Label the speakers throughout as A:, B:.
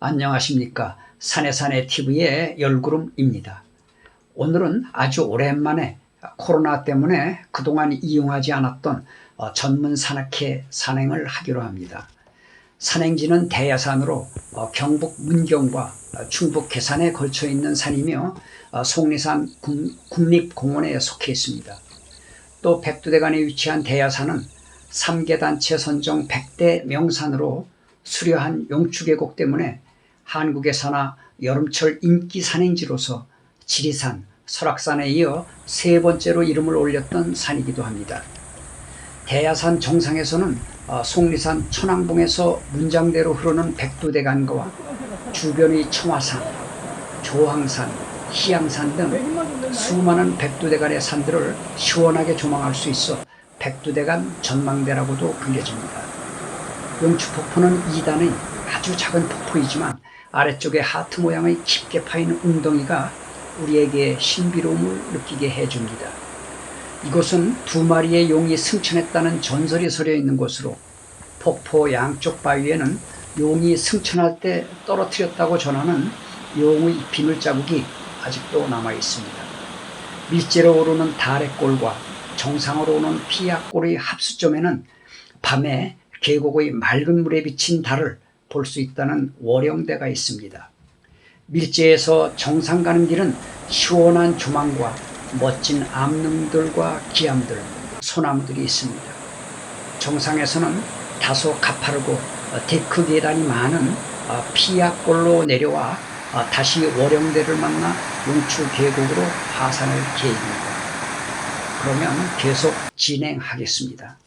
A: 안녕하십니까. 산해산해 TV의 열구름입니다. 오늘은 아주 오랜만에 코로나 때문에 그동안 이용하지 않았던 어, 전문 산악회 산행을 하기로 합니다. 산행지는 대야산으로 어, 경북 문경과 어, 충북 계산에 걸쳐 있는 산이며 어, 속리산 국- 국립공원에 속해 있습니다. 또 백두대간에 위치한 대야산은 3개 단체 선정 100대 명산으로 수려한 용추계곡 때문에 한국에서나 여름철 인기 산행지로서 지리산, 설악산에 이어 세 번째로 이름을 올렸던 산이기도 합니다. 대야산 정상에서는 어, 속리산 천왕봉에서 문장대로 흐르는 백두대간과 주변의 청화산, 조항산, 희양산 등 수많은 백두대간의 산들을 시원하게 조망할 수 있어 백두대간 전망대라고도 불려집니다. 용추폭포는 2단의 아주 작은 폭포이지만 아래쪽에 하트 모양의 깊게 파이는 웅덩이가 우리에게 신비로움을 느끼게 해줍니다. 이곳은 두 마리의 용이 승천했다는 전설이 서려 있는 곳으로 폭포 양쪽 바위에는 용이 승천할 때 떨어뜨렸다고 전하는 용의 비늘 자국이 아직도 남아 있습니다. 밀제로 오르는 꼴과 정상으로 오는 피약골의 합수점에는 밤에 계곡의 맑은 물에 비친 달을 볼 수 있다는 월영대가 있습니다. 밀제에서 정상 가는 길은 시원한 조망과 멋진 암릉들과 기암들, 소나무들이 있습니다. 정상에서는 다소 가파르고 어, 데크 계단이 많은 어, 피약골로 내려와 어, 다시 월영대를 만나 용추 계곡으로 하산할 계획입니다. 그러면 계속 진행하겠습니다.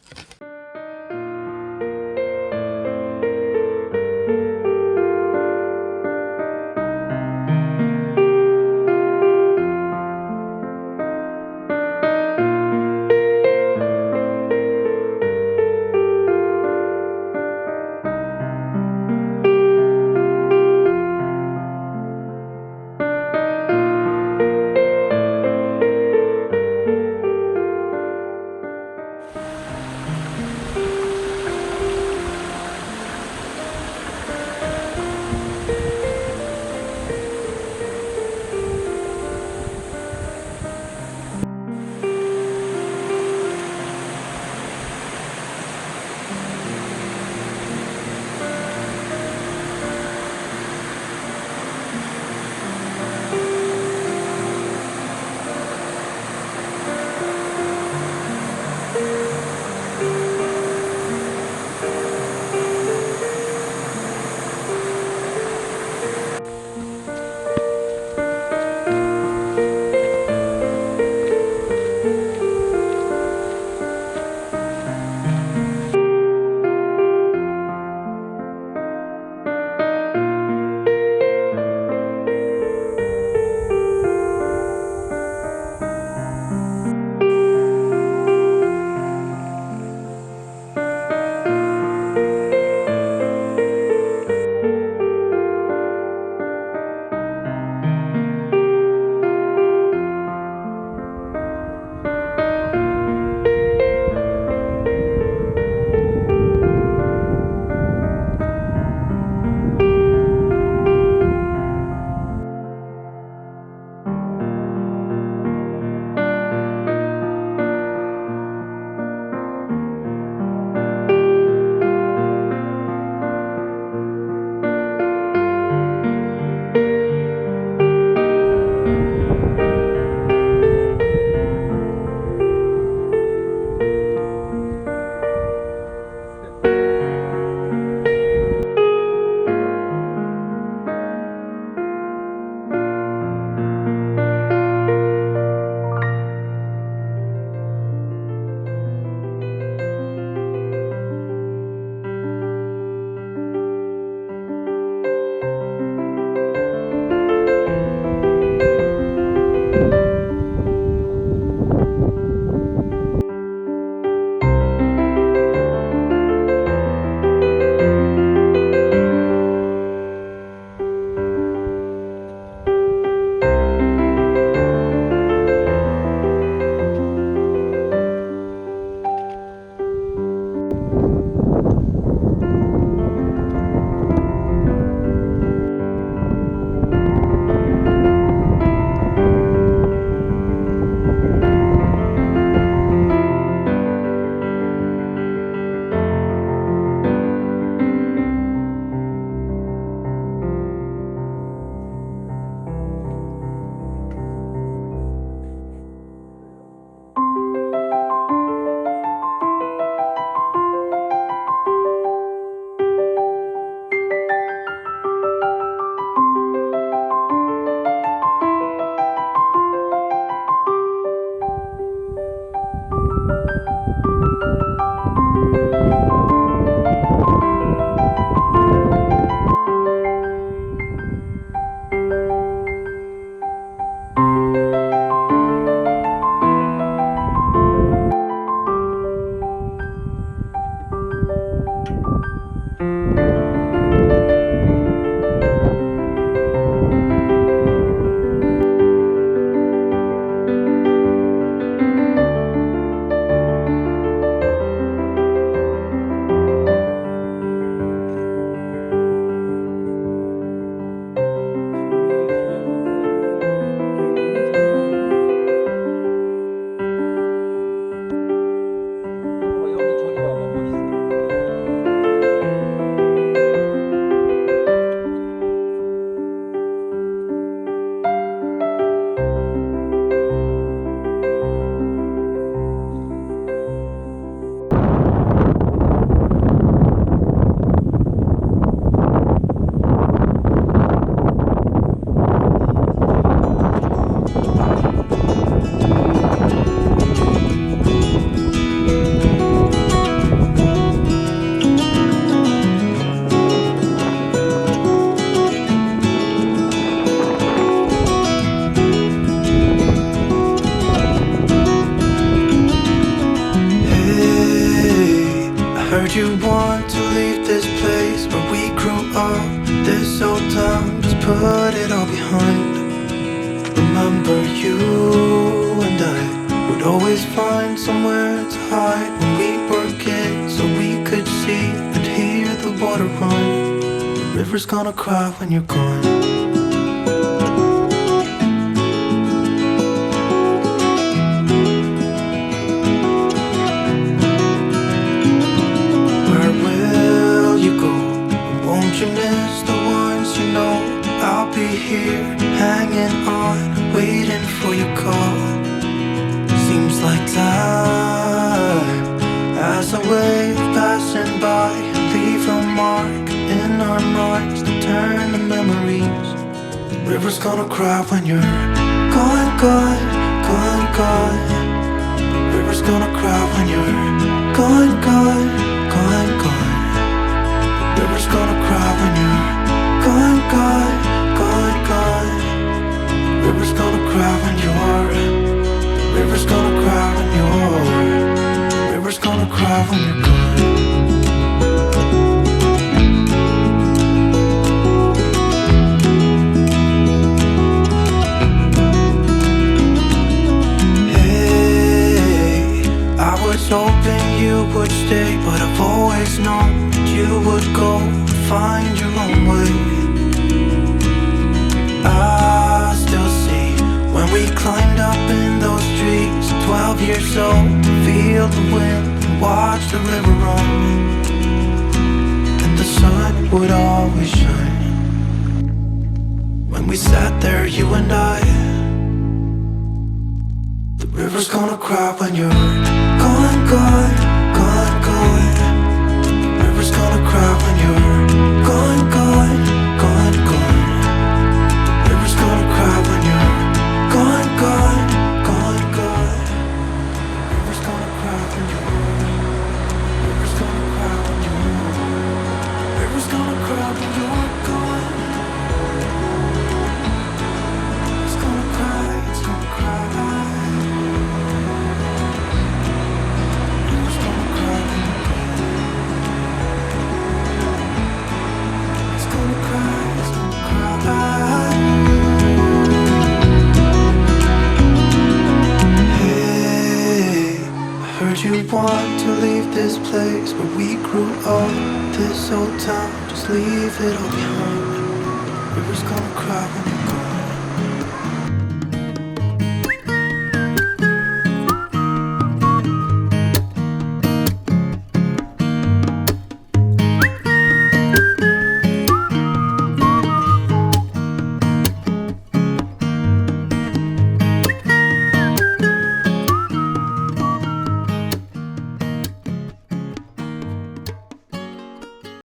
B: You want to leave this place where we grew up. This old town, just put it all behind. Remember you and I would always find somewhere to hide when we were kids, so we could see and hear the water run. The river's gonna cry when you're gone. I'll be here, hanging on, waiting for your call. Seems like time as a wave passing by, leave a mark in our minds to turn to memories. The river's gonna cry when you're gone, gone, 12 years to feel the wind and watch the river run. And the sun would always shine. When we sat there, you and I. The river's gonna cry when you're gone, gone, Old town, just leave it all behind.